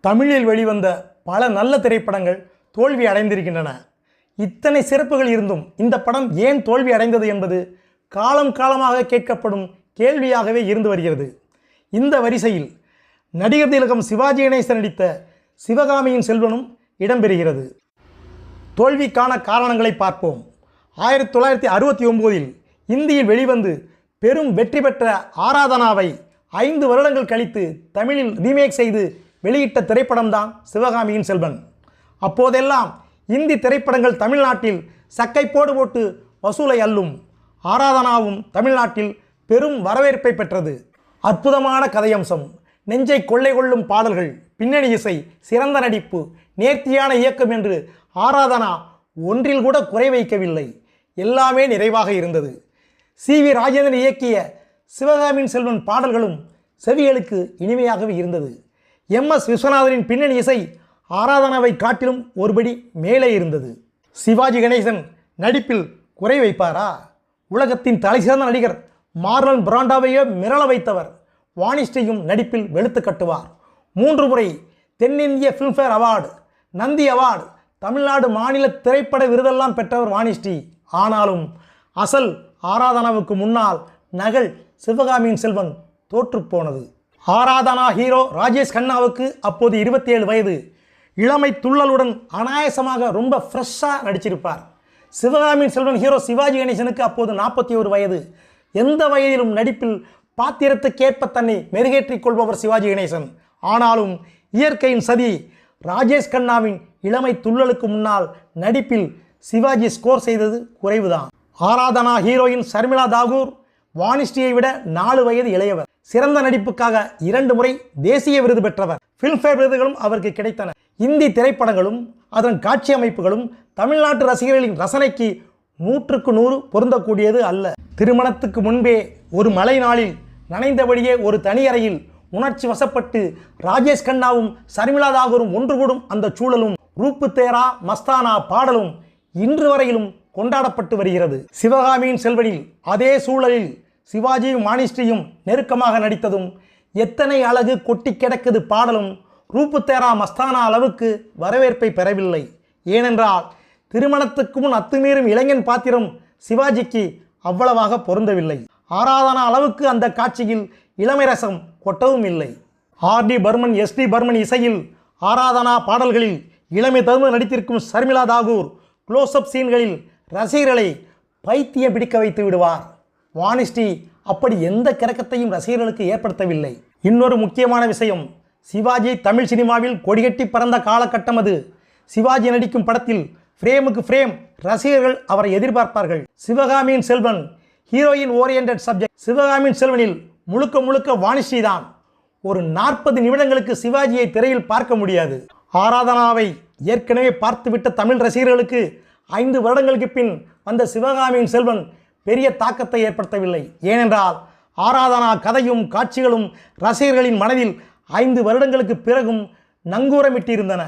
தமிழில் வெளிவந்த பல நல்ல திரைப்படங்கள் தோல்வி அடைந்திருக்கின்றன. இத்தனை சிறப்புகள் இருந்தும் இந்த படம் ஏன் தோல்வி அடைந்தது என்பது காலம் காலமாக கேட்கப்படும் கேள்வியாகவே இருந்து வருகிறது. இந்த வரிசையில் நடிகர் திலகம் சிவாஜி கணேசன் நடித்த சிவகாமியின் செல்வனும் இடம்பெறுகிறது. தோல்விக்கான காரணங்களை பார்ப்போம். ஆயிரத்தி தொள்ளாயிரத்தி அறுபத்தி ஒம்போதில் இந்தியில் வெளிவந்து பெரும் வெற்றி பெற்ற ஆராதனாவை ஐந்து வருடங்கள் கழித்து தமிழில் ரீமேக் செய்து வெளியிட்ட திரைப்படம்தான் சிவகாமியின் செல்வன். அப்போதெல்லாம் இந்தி திரைப்படங்கள் தமிழ்நாட்டில் சக்கை போடு போட்டு வசூலை அள்ளும். ஆராதனாவும் தமிழ்நாட்டில் பெரும் வரவேற்பை பெற்றது. அற்புதமான கதையம்சம். நெஞ்சை கொள்ளை கொள்ளும் பாடல்கள் பின்னணி இசை சிறந்த நடிப்பு நேர்த்தியான இயக்கம் என்று ஆராதனா ஒன்றில் கூட குறை வைக்கவில்லை. எல்லாமே நிறைவாக இருந்தது. சி. வி. ராஜேந்திரன் இயக்கிய சிவகாமியின் செல்வன் பாடல்களும் செவிகளுக்கு இனிமையாகவே இருந்தது. எம் எஸ் விஸ்வநாதனின் பின்னணி இசை ஆராதனாவை காட்டிலும் ஒருபடி மேலே இருந்தது. சிவாஜி கணேசன் நடிப்பில் குறை வைப்பாரா? உலகத்தின் தலைசிறந்த நடிகர் மார்லன் பிராண்டாவையே மிரள வைத்தவர் வாணிஸ்டையும் நடிப்பில் வெளுத்து கட்டுவார். மூன்று முறை தென்னிந்திய Filmfare award Nandi award Tamil Nadu மாநில திரைப்பட விருதெல்லாம் பெற்றவர் வாணிஸ்ரீ ஆனாலும் அசல் ஆராதனாவுக்கு முன்னால் நகல் சிவகாமியின் செல்வன் தோற்றுப்போனது ஆராதனா ஹீரோ ராஜேஷ் கண்ணாவுக்கு அப்போது இருபத்தேழு வயது. இளமை துள்ளலுடன் அனாயசமாக ரொம்ப ஃப்ரெஷ்ஷாக நடிச்சிருப்பார். சிவகாமியின் செல்வன் ஹீரோ சிவாஜி கணேசனுக்கு அப்போது நாற்பத்தி ஒரு வயது. எந்த வயதிலும் நடிப்பில் பாத்திரத்துக்கேற்ப தன்னை மெருகேற்றிக் கொள்பவர் சிவாஜி கணேசன். ஆனாலும் இயற்கையின் சதி ராஜேஷ் கண்ணாவின் இளமை துள்ளலுக்கு முன்னால் நடிப்பில் சிவாஜி ஸ்கோர் செய்தது குறைவுதான். ஆராதனா ஹீரோயின் சர்மிளா தாகூர் வானிஷ்டியை விட நாலு வயது இளையவர். சிறந்த நடிப்புக்காக இரண்டு முறை தேசிய விருது பெற்றவர். ஃபில்ம்ஃபேர் விருதுகளும் அவருக்கு கிடைத்தன. இந்தி திரைப்படங்களும் அதன் காட்சி அமைப்புகளும் தமிழ்நாட்டு ரசிகர்களின் ரசனைக்கு நூற்றுக்கு நூறு பொருந்தக்கூடியது அல்ல. திருமணத்துக்கு முன்பே ஒரு மழை நாளில் நனைந்தபடியே ஒரு தனியறையில் உணர்ச்சி வசப்பட்டு ராஜேஷ் கண்ணாவும் சர்மிளா தாகூரும் ஒன்று கூடும் அந்த சூழலும் ரூப்பு தேரா மஸ்தானா பாடலும் இன்று வரையிலும் கொண்டாடப்பட்டு வருகிறது. சிவகாமியின் செல்வனில் அதே சூழலில் சிவாஜியும் மானிஸ்ரீயும் நெருக்கமாக நடித்ததும் எத்தனை அழகு கொட்டி கிடக்குது பாடலும் ரூபுத்தேரா மஸ்தானா அளவுக்கு வரவேற்பை பெறவில்லை. ஏனென்றால் திருமணத்துக்கு முன் அத்துமீறும் இளைஞன் பாத்திரம் சிவாஜிக்கு அவ்வளவாக பொருந்தவில்லை. ஆராதனா அளவுக்கு அந்த காட்சியில் இளமை ரசம் கொட்டவும் இல்லை. R. D. Burman S. D. Burman இசையில் ஆராதனா பாடல்களில் இளமை தரும நடித்திருக்கும் சர்மிளா தாகூர் க்ளோஸ்அப் சீன்களில் ரசிகர்களை பைத்தியம் பிடிக்க வைத்து விடுவார். வாணிஸ்ரீ அப்படி எந்த கிறக்கத்தையும் ரசிகர்களுக்கு ஏற்படுத்தவில்லை. இன்னொரு முக்கியமான விஷயம் சிவாஜி தமிழ் சினிமாவில் கொடிகட்டி பறந்த காலகட்டம் அது. சிவாஜி நடிக்கும் படத்தில் ஃப்ரேமுக்கு ஃப்ரேம் ரசிகர்கள் அவரை எதிர்பார்ப்பார்கள். சிவகாமியின் செல்வன் ஹீரோயின் ஓரியன்ட் சப்ஜெக்ட். சிவகாமியின் செல்வனில் முழுக்க முழுக்க வாணிஸ்ரீ தான். ஒரு நாற்பது நிமிடங்களுக்கு சிவாஜியை திரையில் பார்க்க முடியாது. ஆராதனாவை ஏற்கனவே பார்த்துவிட்ட தமிழ் ரசிகர்களுக்கு ஐந்து வருடங்களுக்கு பின் வந்த சிவகாமியின் செல்வன் பெரிய தாக்கத்தை ஏற்படுத்தவில்லை. ஏனென்றால் ஆராதனா கதையும் காட்சிகளும் ரசிகர்களின் மனதில் ஐந்து வருடங்களுக்கு பிறகும் நங்கூரமிட்டிருந்தன.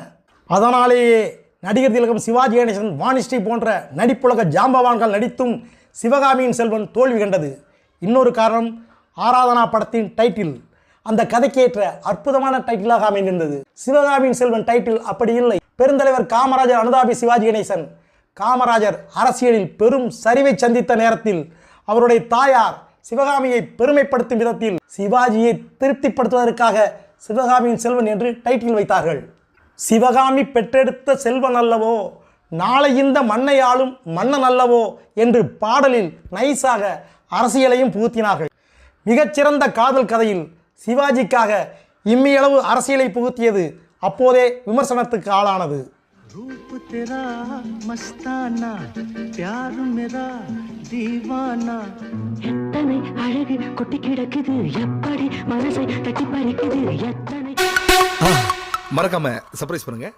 அதனாலேயே நடிகர் திலகம் சிவாஜி கணேசன் வாணிஸ்ரீ போன்ற நடிப்புலக ஜாம்பவான்கள் நடித்தும் சிவகாமியின் செல்வன் தோல்வி கண்டது. இன்னொரு காரணம் ஆராதனா படத்தின் டைட்டில். அந்த கதைக்கேற்ற அற்புதமான டைட்டிலாக அமைந்திருந்தது. சிவகாமியின் செல்வன் டைட்டில் அப்படி இல்லை. பெருந்தலைவர் காமராஜர் அனுதாபி சிவாஜி கணேசன் காமராஜர் அரசியலில் பெரும் சரிவை சந்தித்த நேரத்தில் அவருடைய தாயார் சிவகாமியை பெருமைப்படுத்தும் விதத்தில் சிவாஜியை திருப்திப்படுத்துவதற்காக சிவகாமியின் செல்வன் என்று டைட்டில் வைத்தார்கள். சிவகாமி பெற்றெடுத்த செல்வன் அல்லவோ நாளை இந்த மண்ணை ஆளும் மன்னன் அல்லவோ என்று பாடலில் நைஸாக அரசியலையும் புகுத்தினார்கள். மிகச்சிறந்த காதல் கதையில் சிவாஜிக்காக இம்மியளவு அரசியலை புகுத்தியது அப்போதே விமர்சனத்துக்கு ஆளானது. रूप तेरा मस्ताना प्यार मेरा दीवाना எத்தனை அழகு கொட்டி கிடக்குது எப்படி மனசை தட்டி பறிக்குது எத்தனை மறக்காம சர்ப்ரைஸ் பண்ணுங்க